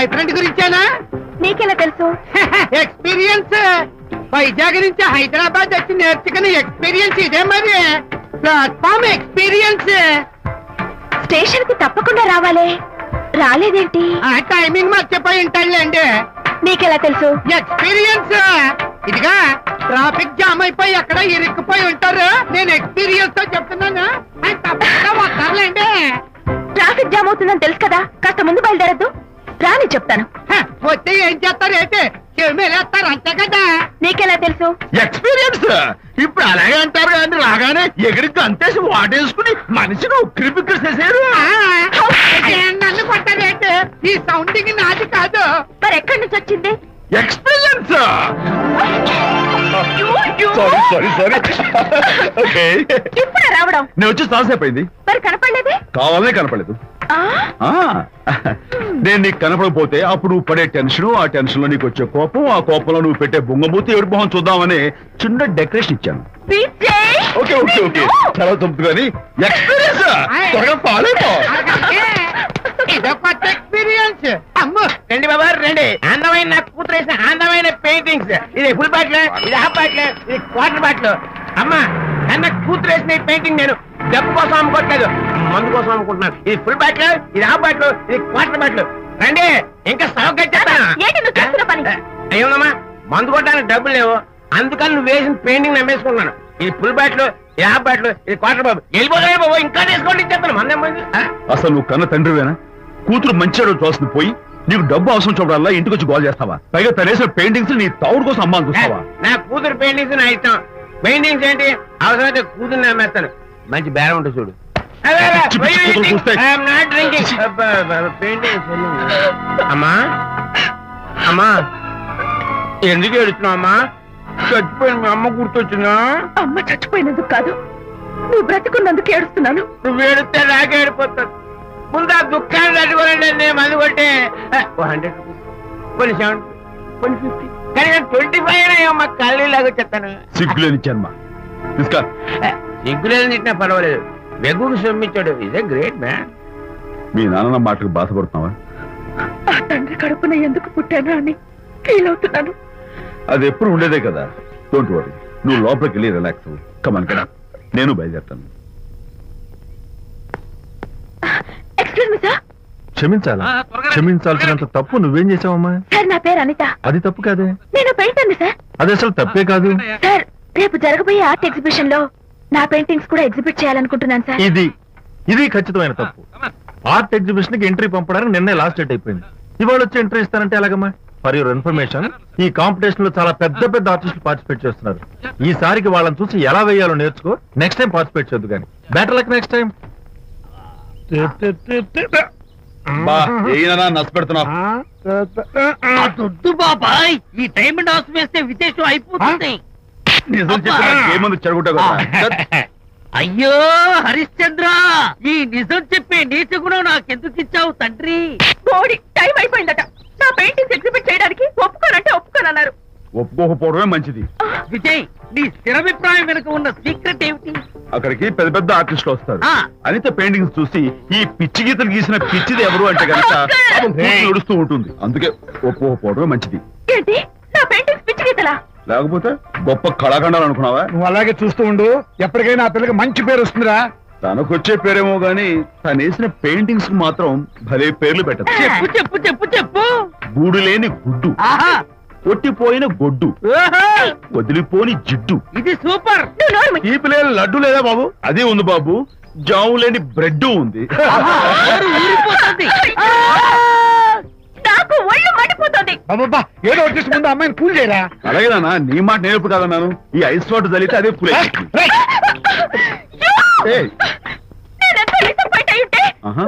Boy friend గురించేనా? నీకెలా తెలుసు? Experience Vizag నుంచి హైదరాబాద్ వచ్చి నేర్చుకున్న ఎక్స్పీరియన్స్ ఇదే మరి. ప్లాట్ఫామ్ ఎక్స్పీరియన్స్ స్టేషన్కి తప్పకుండా రావాలే. రాలేదేంటి? ఆ టైమింగ్ మర్చిపోయి ఉంటాడులేండి నీకెలా తెలుసు? ఎక్స్పీరియన్స్ ఇదిగా ట్రాఫిక్ జామ్ అయిపోయి ఎక్కడ ఇరుక్కుపోయి ఉంటారు. నేను ఎక్స్పీరియన్స్తో చెప్తున్నాను. తప్పకుండా వస్తారులేండి. ట్రాఫిక్ జామ్ అవుతుందని తెలుసు కదా. కాస్త ముందు బయలుదేరద్దు. రాని చెప్తాను. వస్తే ఏం చేస్తారు ఏంటి చెమేలేస్తారు అంతే కదా. నీకెలా తెలుసు? ఎక్స్పీరియన్స్ ఇప్పుడు అలాగే అంటారు కానీ రాగానే ఎగిరికి అంతేసి వాటేసుకుని మనిషిని ఉక్కిరి బిక్కిరి ఏ, నన్ను కొట్టారేంటి ఈ సౌండింగ్ నాది కాదు. మరి ఎక్కడి నుంచి వచ్చింది? Experience sorry sorry sorry okay ఇప్పుడే రావడం. నేను వచ్చి చాలాసేపు అయింది. మరి కనపడలేదే? కావాలనే కనపడలేదు. నేను నీకు కనపడకపోతే అప్పుడు నువ్వు పడే టెన్షన్ ఆ టెన్షన్లో నీకు వచ్చే కోపం ఆ కోపంలో నువ్వు పెట్టే బొంగమూతి ఏడు మొహం చూద్దామని చిన్న డెకరేషన్ ఇచ్చాను! Okay okay okay! చాలా తప్పు కానీ ఎక్స్పీరియన్స్ త్వరగా పాలైపో. అలాగే. ఇదో కొత్త ఎక్స్పీరియన్స్. అమ్మో రండి బాబా రండి. అందమైన నా కూతురు వేసిన అందమైన పెయింటింగ్స్. ఇది ఫుల్ బాటిల్ ఇది హాఫ్ బాటిల్ ఇది క్వార్టర్ బాటిల్. అమ్మా అన్న కూతురు వేసిన ఈ పెయింటింగ్ నేను డబ్బు కోసం అమ్ముకోవట్లేదు. మందు కోసం అమ్ముకుంటున్నాను ఇది ఫుల్ బాటిల్ ఇది హాఫ్ బాటిల్ ఇది క్వార్టర్ బాటిల్ రండి ఇంకా పని? అయ్యోనమ్మా మందు కొట్టడానికి డబ్బులు లేవు. అందుకని నువ్వు వేసిన పెయింటింగ్ నమ్మేసుకుంటున్నాను. ఇది ఫుల్ బాటిల్ ఇది హాఫ్ బాటిల్ ఇది క్వార్టర్ బాబు వెళ్ళిపోతాయి బాబు ఇంకా తీసుకోండి ఇచ్చేస్తాను. మందేం? అసలు నువ్వు కన్న తండ్రివేనా? కూతురు మంచిగా చూస్తుంది పోయి నీకు డబ్బు అవసరం చూడాలా? ఇంటికి వచ్చి గోల్ చేస్తావా? పైగా తనేసిన పెయింటింగ్స్ నీ తౌడు కోసం అమ్మాని చూస్తావా? నా కూతురు పెయింటింగ్స్ నా ఇష్టం. పెయింటింగ్స్ ఏంటి? అవసరమైతే కూతురు నమ్మేస్తాను. మంచి బేరం ఉంటుంది చూడు. అమ్మా అమ్మా ఎందుకు ఏడుస్తున్నావు చచ్చిపోయిన మీ అమ్మ గుర్తొచ్చిందా అమ్మ చచ్చిపోయినందుకు కాదు నువ్వు బ్రతుకున్నందుకు ఏడుస్తున్నాను నువ్వు ఏడితే నాకే ఏడిపోతాను ముందు ఆ దుఃఖాన్ని తట్టుకోలేండి నేను మందు కొట్టే హండ్రెడ్ రూపీస్ కొన్ని సెవెన్ కొన్ని ఫిఫ్టీ కానీ ట్వంటీ ఫైవ్ అమ్మా కళ్ళు లాగా చెప్తాను సిగ్గులేని జన్మ తీసుకా తిట్టినా పర్వాలేదు వెగుకు సొమ్మిచ్చాడు ఇస్ ఏ గ్రేట్ మ్యాన్ మీ నాన్న మాటకు బాధపడుతున్నావా? ఆ తండ్రి కడుపున ఎందుకు పుట్టాను అని ఫీల్ అవుతున్నాను అది ఎప్పుడు ఉండేదే కదా. డోంట్ వరీ నువ్వు లోపలికి వెళ్ళి రిలాక్స్ అవ్వు. కమన్ కదా నేను బయలుదేరుతాను. Excuse me sir క్షమించాలా? క్షమించాల్సినంత తప్పు నువ్వేం చేసావమ్మా సార్ నా పేరు అనిత. అది తప్పు కాదే? నేను పెయింటర్ని సార్ అది అసలు తప్పే కాదు. సార్ రేపు జరగబోయే ఆర్ట్ ఎగ్జిబిషన్లో నా పెయింటింగ్స్ కూడా ఎగ్జిబిట్ చేయాలనుకుంటున్నాను సార్ ఇది ఇది ఖచ్చితమైన తప్పు ఆర్ట్ ఎగ్జిబిషన్కి ఎంట్రీ పంపడానికి నిన్నే లాస్ట్ డేట్ అయిపోయింది ఇవాళ వచ్చి ఎంట్రీ ఇస్తానంటే ఎలాగమ్మా ఫర్ యువర్ ఇన్ఫర్మేషన్ ఈ కాంపిటీషన్లో చాలా పెద్ద పెద్ద ఆర్టిస్టులు పార్టిసిపేట్ చేస్తున్నారు ఈసారికి వాళ్ళని చూసి ఎలా వేయాలో నేర్చుకో నెక్స్ట్ టైం పార్టిసిపేట్ చేయొద్దు కానీ బెటర్ లక్ నెక్స్ట్ టైం బా ఏనా నచ్చ పెడుతున్నావు దొడ్డు బాబాయ్ ఈ డైమండ్ హౌస్ వేస్తే విదేశం అయిపోతుంది నిజం చెప్పిన ఏమంది అయ్యో హరిశ్చంద్ర! ఈ నిజం చెప్పే నీచ గుణం నాకెందుకు ఇచ్చావు తండ్రి? బోడి టైం అయిపోయిందట. నా పెయింటింగ్స్ ఎగ్జిబిట్ చేయడానికి ఒప్పుకోనంటే ఒప్పుకోనన్నారు. ఒప్పుకోకపోవడమే మంచిది. విజయ్ నీ స్థిరాభిప్రాయం వెనుక ఉన్న సీక్రెట్ ఏమిటి? అక్కడికి పెద్ద పెద్ద ఆర్టిస్టులు వస్తారు. ఆ. అనిత పెయింటింగ్స్ చూసి ఈ పిచ్చి గీతలు గీసిన పిచ్చిది ఎవరు అంటే కనుక ఏడుస్తూ ఉంటుంది. అందుకే ఒప్పుకోకపోవడమే మంచిది. ఏంటి? నా పెయింటింగ్స్ పిచ్చి గీతలా? లేకపోతే గొప్ప కళాఖండాలు అనుకున్నావా? నువ్వు అలాగే చూస్తూ ఉండు. ఎప్పటికైనా ఆ పిల్లకి మంచి పేరు వస్తుందిరా. తనకొచ్చే పేరేమో గాని తను వేసిన పెయింటింగ్స్కు మాత్రం భలే పేర్లు పెట్టదు. చెప్పు చెప్పు చెప్పు చెప్పు. గూడు లేని గుడ్డు కొట్టిపోయిన గొడ్డు. ఓహో, వదిలిపోని జిడ్డు. ఇది సూపర్. ఈ పిల్లలు లడ్డు లేదా బాబు? అదే ఉంది బాబు. జాము లేని బ్రెడ్ ఉంది. అబ్బబ్బా ఏదో వచ్చేసి ముందు అమ్మాయిని కూల్ చేయరా? అలాగే నాన్న నీ మాట నేర్పు కాదన్నాను? ఈ ఐస్ వాటర్ చల్లితే అదే పులే ఆహా.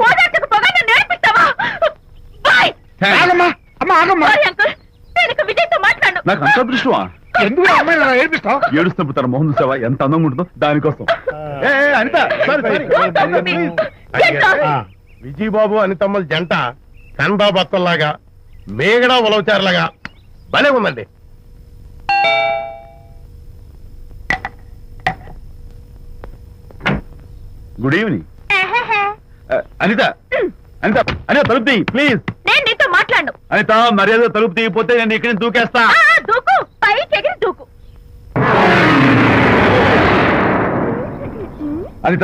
ఆగమ్మా అమ్మా ఆగమ్మా. నేను నాకు అంత అదృష్టమా? ఎందుకు ఆ అమ్మాయిని అలా ఏడిపిస్తావు? ఏడుస్తున్నప్పుడు తన మొహం చూసావా? ఎంత అందంగా ఉంటుందో దానికోసం. ఏ, ఏ, అనిత. విజయబాబు అనితమ్మల జంట బత్తల్లాగా మేగడా ఉలవచారులాగా. భలే ఉందండి. Good evening. అనిత అనిత అనిత తలుపు ప్లీజ్. నేను మాట్లాడు అనిత మర్యాద తలుపు తీయపోతే నేను ఇక్కడి నుంచి దూకేస్తా. దూకు. పైకి ఎగిరి దూకు. అనిత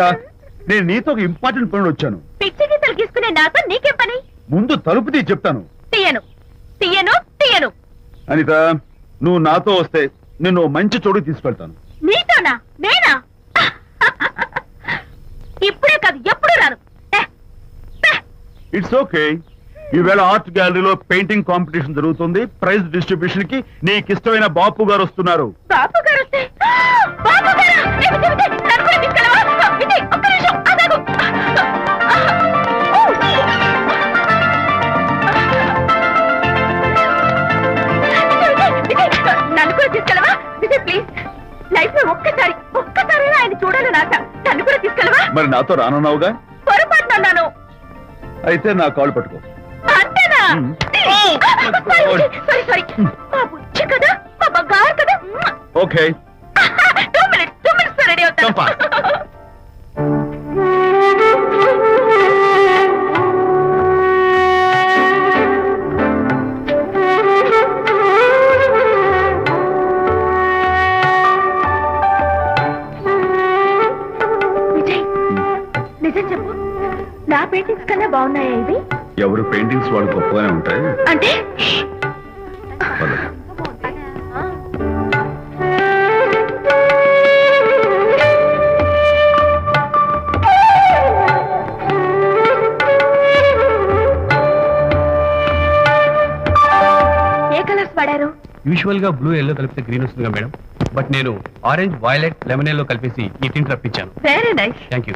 నేను నీతో ఒక ఇంపార్టెంట్ పని వచ్చాను. పిచ్చి గీతలు గీసుకునే నాతో నీకేం పని? ముందు తలుపు తీ చెప్తాను. తీయను. తీయను తీయను. అనిత నువ్వు నాతో వస్తే నిన్ను మంచి చోటు తీసుకెళ్తాను. నీతోనా? నేనా? ఇప్పుడే కాదు ఎప్పుడు రాను. ఇట్స్ ఓకే ఈవేళ ఆర్ట్ గ్యాలరీలో పెయింటింగ్ కాంపిటీషన్ జరుగుతుంది. ప్రైజ్ డిస్ట్రిబ్యూషన్కి నీకు ఇష్టమైన బాపు గారు వస్తున్నారు. బాబు గారు వస్తే బాబు గారా? విజయ్ ప్లీజ్. లైఫ్లో ఒక్కసారి ఒక్కసారి ఆయన చూడాలని ఆశ. నన్ను కూడా తీసుకెళ్ళవా? మరి నాతో రానున్నావుగా? పొరపాటున అన్నాను అయితే నా కాల్ పట్టుకో. అంతేనా. సారీ సారీ మా బుచ్చి కదా మా బంగారు కదా. Okay. Two minutes two minutes ready. అవుతాను. నిజం చెప్పు. నా పెయింటింగ్స్ కన్నా బాగున్నాయా ఇవి? ఎవరు పెయింటింగ్స్ వాళ్ళు గొప్పగానే ఉంటాయి. అంటే. ఏ కలర్స్ వాడారు? యూజువల్గా బ్లూ ఎల్లో కలిపితే గ్రీన్ వస్తుందిగా మేడం. బట్ నేను ఆరెంజ్ వైలెట్ లెమన్ ఎల్లో కలిపేసి ఈ tint రప్పించాను. Very nice thank you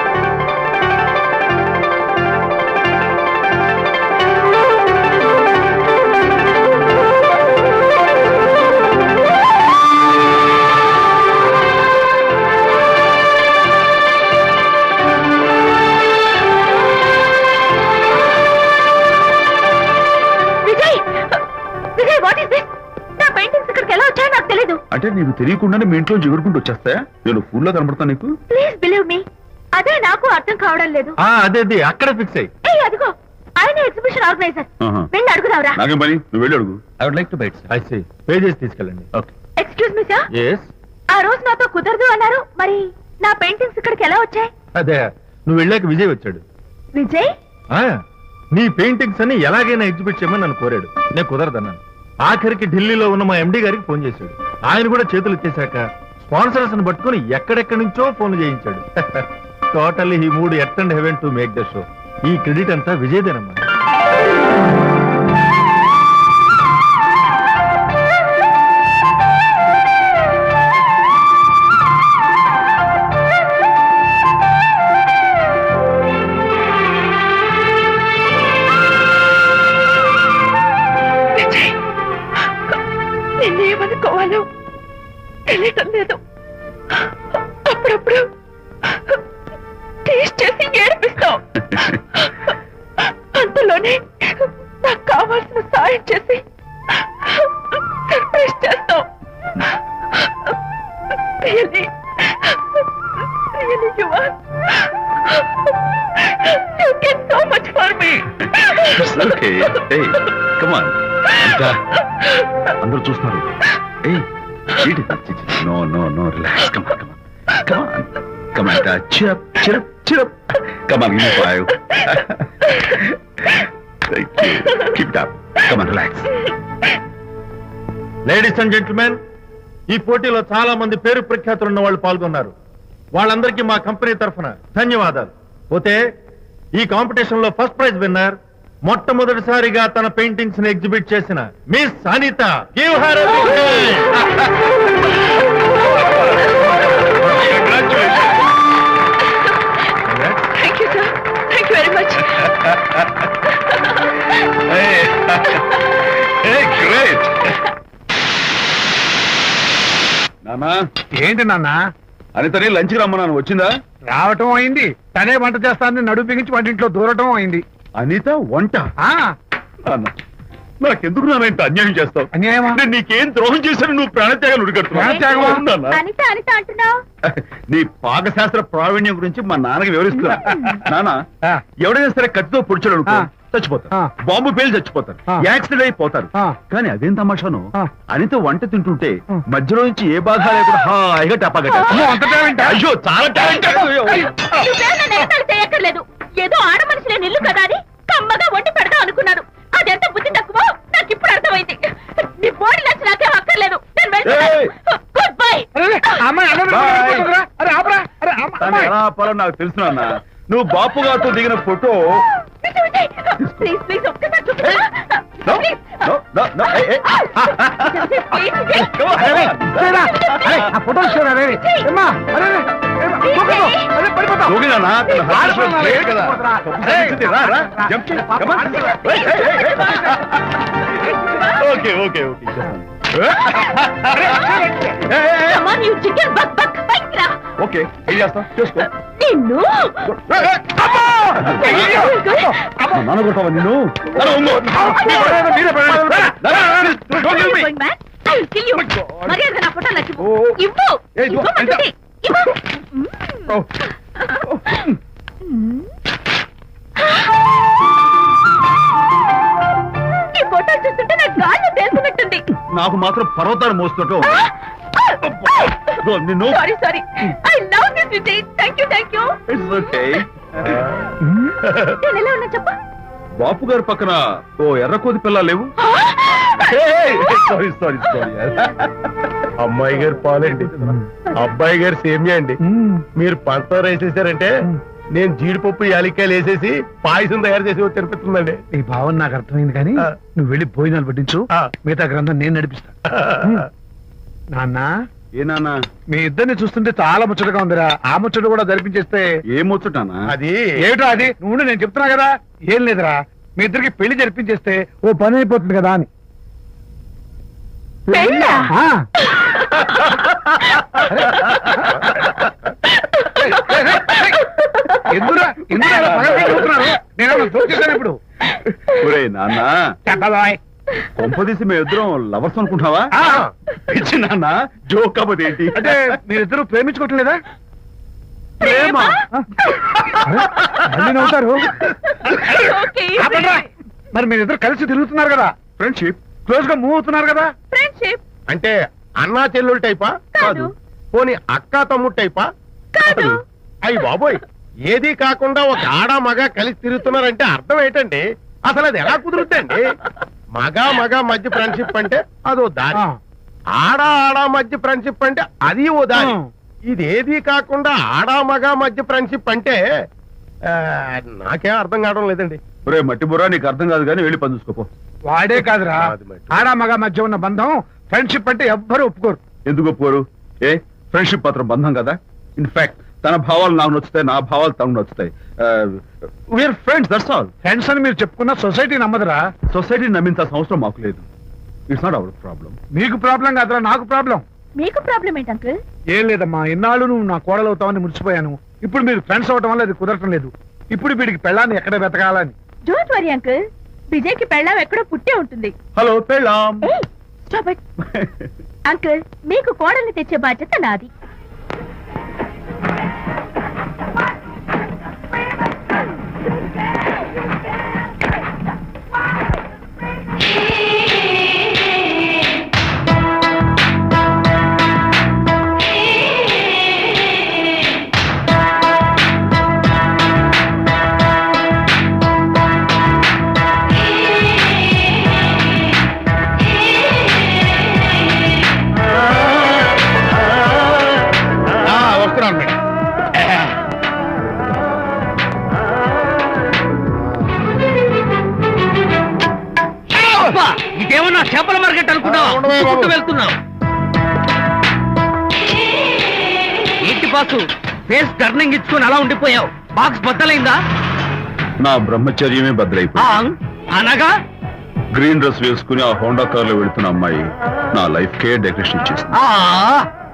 Vijay what is this నా పెయింటింగ్స్ ఇక్కడికి ఎలా వచ్చాయో నాకు తెలీదు. అంటే నీకు తెలియకుండానే మీ ఇంట్లో ఎగురుకుంటూ వచ్చేస్తాయా నేను ఫుల్లో కనబడతా నీకు? ప్లీజ్ బిలీవ్ మీ అదే నాకు అర్థం కావడం లేదు. ఆ అదే అదే అక్కడ ఫిక్స్ అయ్యి. ఏ అదిగో. ఆయన ఎగ్జిబిషన్ ఆర్గనైజర్. వెళ్ళి అడుగుదావరా నాకేం పని? నువ్వు వెళ్ళి అడుగు. I would like to bite I see pay చేసి తీసుకెళ్ళండి. Okay excuse me sir yes ఆ రోజు నాతో కుదరదు అన్నారు. మరి నా పెయింటింగ్స్ ఇక్కడికి ఎలా వచ్చాయి? అదే నువ్వు వెళ్ళాక విజయ్ వచ్చాడు. విజయ్? ఆ నీ పెయింటింగ్స్ అన్ని ఎలాగైనా ఎగ్జిబిట్ చేయమని నన్ను కోరాడు. నేను కుదరదన్నాను. ఆఖరికి ఢిల్లీలో ఉన్న మా ఎండి గారికి ఫోన్ చేశాడు. ఆయన కూడా చేతులు ఎత్తేశాక స్పాన్సర్స్ని పట్టుకుని ఎక్కడెక్కడి నుంచో ఫోన్ చేయించాడు. టోటల్లీ ఈ మూడు at and heaven to make the show. ఈ క్రెడిట్ అంతా విజయదేనమ్మా. టేస్ట్ చేసి ఏడిపిస్తావు. అంతలోనే నాకు కావాల్సిన సాయం చేసి సర్ప్రైజ్ చేస్తావు. Really, really ఓకే ఏయ్ అందరూ చూస్తున్నారు. ఏయ్ చీటి no no no relax come on come on come on come on cheer up cheer up cheer up come on give five keep it up come on relax ladies and gentlemen ఈ పోటీలో చాలా మంది పేరు ప్రఖ్యాతులు ఉన్న వాళ్ళు పాల్గొన్నారు. వాళ్ళందరికీ మా కంపెనీ తరఫున ధన్యవాదాలు. పోతే ఈ కాంపిటీషన్లో ఫస్ట్ ప్రైజ్ విన్నర్ మొట్టమొదటిసారిగా తన పెయింటింగ్స్ని ఎగ్జిబిట్ చేసిన miss Anitha. Give her much. Great నానా ఏంటి నాన్న? అనితని లంచ్కి రమ్మన్నాను వచ్చిందా? రావటం అయింది. తనే వంట చేస్తానని నడుపు బిగించి వంటింట్లో దూరటం అయింది. అనిత వంట? ఆ. నాన్న. నాకెందుకు నాన్న ఇంత అన్యాయం చేస్తావు అన్యాయమా నేను నీకేం ద్రోహం చేశాను నువ్వు ప్రాణత్యాగం ప్రాణత్యాగమా? నుడిగడుతున్నావు అనిత అనిత అంటున్నావు నీ పాకశాస్త్ర ప్రావీణ్యం గురించి మా నాన్నకి వివరిస్తున్నా నాన్న ఆ. ఎవడైనా సరే కత్తితో పొడిచాడు అనుకో ఆ. చచ్చిపోతారు ఆ. బాంబు పేలు చచ్చిపోతారు ఆ. యాక్సిడెంట్ అయిపోతారు ఆ. కానీ అదేం తమాషాను ఆ. అనిత వంట తింటుంటే ఆ. మధ్యలో నుంచి ఏ బాధ లేకుండా హాయిగా టపాగట అమ్మో, అంత టాలెంటా? అయ్యో చాలా టాలెంట్ చేయక్కర్లేదు ఏదో ఆడ మనిషిలే నిల్లు కదా అని కమ్మగా వండి పెడదాం అనుకున్నాను అదెంత బుద్ధి ఇప్పుడు అర్థమైంది. నీ బాడీ నచ్చి నాకేం అక్కర్లేదు. నేను! Goodbye. ఎలా ఆపాలో తెలుసు నాన్న. నువ్వు బాపు గారితో దిగిన ఫోటో ప్లీజ్ ప్లీజ్ ఒక్కసారి No, please no, no, no, hey, hey. దూకి నాన్న, తన లేదు కదా. తప్పు చేసింది, రా, రా, చేయి, come on. Hey, hey, hey, hey. Okay, okay, okay. Hey, hey, hey. Come on, you chicken buck buck బయటికి రా ఓకే ఏం చేస్తావు చేసుకో నిన్ను అమ్మా! అయ్యో! అమ్మా, నాన్న నిన్ను నాన్న, ఉంగో. మీరే పడండి. నా ఫోటో నాకు ఇవ్వు. Oh. ఇవ్వు. ఇవ్వు చూస్తుంటే నాకు గాల్లో తేలుతున్నట్టుంది. నాకు మాత్రం పర్వతాలు మోస్తుంటూ ఇదిగో, నిన్ను. Sorry sorry I love this Vijay thank you thank you it's okay నేను ఎలా ఉన్నా చెప్పు? బాపు గారి పక్కన ఓ ఎర్ర కోతి పిల్ల లేవు? సారీ సారీ సారీ అమ్మాయి గారు పాలండి. అబ్బాయి గారు సేమియా అండి. మ్మ్. మీరు పంచదార వేసేసారంటే నేను జీడిపప్పు యాలిక్కాయలు వేసేసి పాయసం తయారు చేసి తినిపిస్తుందండి. ఈ భావన నాకు అర్థమైంది కానీ. నువ్వు వెళ్ళి భోజనాలు పట్టించు. మిగతా గ్రంథం నేను నడిపిస్తా. నాన్న ఏ నాన్న? మీ ఇద్దరిని చూస్తుంటే చాలా ముచ్చటగా ఉందిరా. ఆ ముచ్చట కూడా జరిపించేస్తే ఏం ముచ్చటానా? అది. ఏమిటో అది? నువ్వు నేను చెప్తున్నా కదా. ఏం లేదురా. మీ ఇద్దరికి పెళ్ళి జరిపించేస్తే ఓ పని అయిపోతుంది కదా అని. పెళ్ళా? ఆ. ఏయ్, ఏయ్, ఏయ్, ఏయ్. ఎందురా చూస్తున్నారు? ఇప్పుడు? ఒరే నాన్న. చెప్పబాయ్. కొంపదీసి మేము ఇద్దరం లవర్స్ అనుకుంటావా ఆ. పిచ్చి నాన్న జోక్ కాబట్టి ఏంటి? అంటే మీరిద్దరు ప్రేమించుకోవట్లేదా? ప్రేమ? మళ్ళీ నవ్వుతారు? ఓకే ఆపండ్రా. మరి మీరిద్దరు కలిసి తిరుగుతున్నారు కదా? ఫ్రెండ్షిప్ క్లోజ్గా మూవ్ అవుతున్నారు కదా? ఫ్రెండ్షిప్ అంటే అన్నా చెల్లెలు టైపా? కాదు. పోనీ అక్క తమ్ముడు టైపా? కాదు. అయ్యి బాబోయ్. ఏది కాకుండా ఒక ఆడ మగ కలిసి తిరుగుతున్నారంటే అర్థం ఏంటండి? అసలు అది ఎలా కుదురుద్దండి? మగ మగ మధ్య ఫ్రెండ్షిప్ అంటే అదో దారి. ఆడ ఆడ మధ్య ఫ్రెండ్షిప్ అంటే అది ఓ దారి. ఇదేది కాకుండా ఆడ మగ మధ్య ఫ్రెండ్షిప్ అంటే నాకేం అర్థం కావడం లేదండి. ఒరే మట్టి బుర్రా నీకు అర్థం కాదు కానీ వెళ్ళి పని చూసుకోపో. వాడే కాదురా. ఆడ మగ మధ్య ఉన్న బంధం ఫ్రెండ్షిప్ అంటే ఎవ్వరు ఒప్పుకోరు. ఎందుకు ఒప్పుకోరు? ఏ ఫ్రెండ్షిప్ మాత్రం బంధం కదా? ఇన్ఫాక్ట్ తన భావాలు నాకు నచ్చుతాయి నా భావాలు తనకు నచ్చుతాయి. We are friends that's all friends అని మీరు చెప్పుకున్న సొసైటీ నమ్మదురా? సొసైటీని నమ్మించాల్సిన అవసరం మాకు లేదు. ఇట్స్ నాట్ అవర్ ప్రాబ్లం మీకు ప్రాబ్లం కాదురా నాకు ప్రాబ్లం మీకు ప్రాబ్లం ఏంటి అంకుల్ ఏం లేదమ్మా ఇన్నాళ్ళు నువ్వు నా కోడలు అవుతావని మురిసిపోయాను. ఇప్పుడు మీరు ఫ్రెండ్స్ అవటం వల్ల అది కుదరటం లేదు. ఇప్పుడు వీడికి పెళ్ళాన్ని ఎక్కడ వెతకాలని? డోంట్ వరీ అంకుల్ విజయ్కి పెళ్ళాం ఎక్కడో పుట్టే ఉంటుంది. హలో పెళ్ళాం. అంకుల్ మీకు కోడల్ని తెచ్చే బాధ్యత నాది. ఫేస్ టర్నింగ్ ఇచ్చుకొని అలా ఉండిపోయావు. బాక్స్ బద్దలైందా? నా బ్రహ్మచర్యమే ఆ, భద్రైపోయింది అనగా? గ్రీన్ డ్రెస్ వేసుకుని ఆ హోండా కార్లో వెళుతున్న అమ్మాయి నా లైఫ్ కే డెకరేషన్ ఆ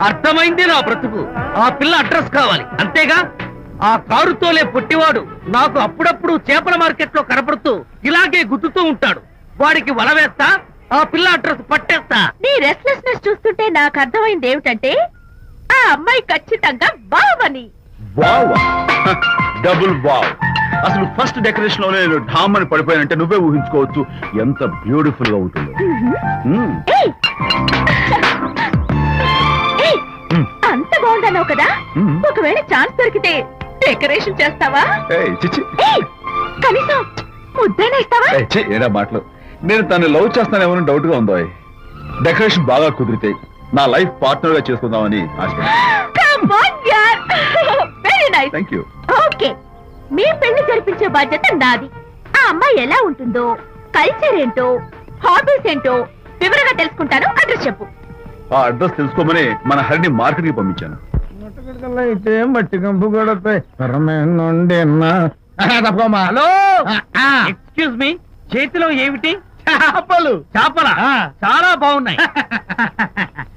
అర్థమైంది నా బ్రతుకు. ఆ పిల్ల అడ్రస్ కావాలి. అంతేగా? ఆ కారుతోలే పొట్టివాడు నాకు అప్పుడప్పుడు చేపల మార్కెట్లో కనపడుతూ ఇలాగే గుద్దుతూ ఉంటాడు. వాడికి వల వేస్తా ఆ పిల్ల అడ్రస్ పట్టేస్తా. నీ రెస్ట్లెస్నెస్ చూస్తుంటే నాకు అర్థమైంది ఏమిటంటే ఆ అమ్మాయి ఖచ్చితంగా బావని వావ్ డబుల్ వావ్ అసలు ఫస్ట్ డెకరేషన్లో నేను ఢామ్ అని పడిపోయానంటే నువ్వే ఊహించుకోవచ్చు ఎంత బ్యూటిఫుల్గా ఉంటుందో మ్మ్. ఏయ్! ఏయ్! మ్మ్. అంత బాగుందన్నావు కదా మ్మ్. ఒకవేళ ఛాన్స్ దొరికితే డెకరేషన్ చేస్తావా ఏయ్, చిచ్చి ఏయ్! కనీసం ముద్దైనా ఇస్తావా ఏయ్, ఛీ, ఏరా మాటలు నేను తను లవ్ చేస్తానేమో డౌట్గా ఉందో డెకరేషన్ బాగా కుదిరితే నా లైఫ్ పార్ట్నర్గా చేసుకుందామని థ్యాంక్ యూ ఓకే మీ పెళ్ళి జరిపించే బాధ్యత నాది. ఆ అమ్మాయి ఎలా ఉంటుందో కల్చర్ ఏంటో హాబీస్ ఏంటో వివరంగా తెలుసుకుంటాను. అడ్రస్ చెప్పు. ఆ అడ్రస్ తెలుసుకోమని మన హరిని మార్కెట్కి పంపించాను అయితే మట్టి కంపు కొడతాయి. తప్పమ్మా హలో? ఎక్స్క్యూజ్ మీ చేతిలో ఏమిటి? చేపలు. చేపల? చాలా బాగున్నాయి.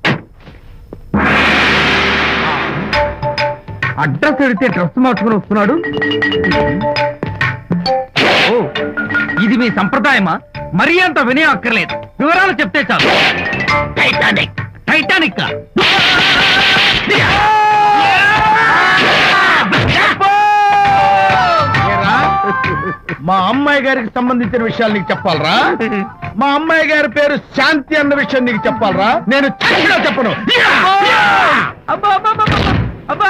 అడ్రస్ అడిగితే డ్రెస్ మార్చుకుని వస్తున్నాడు? ఓ ఇది మీ సంప్రదాయమా? మరీ అంత వినయం అక్కర్లేదు. వివరాలు చెప్తే చాలు. Titanic Titanic? మా అమ్మాయి గారికి సంబంధించిన విషయాలు నీకు చెప్పాలరా? మా అమ్మాయి గారి పేరు శాంతి అన్న విషయం నీకు చెప్పాలరా? నేను చెప్పను. అబ్బా అబ్బా అబ్బా!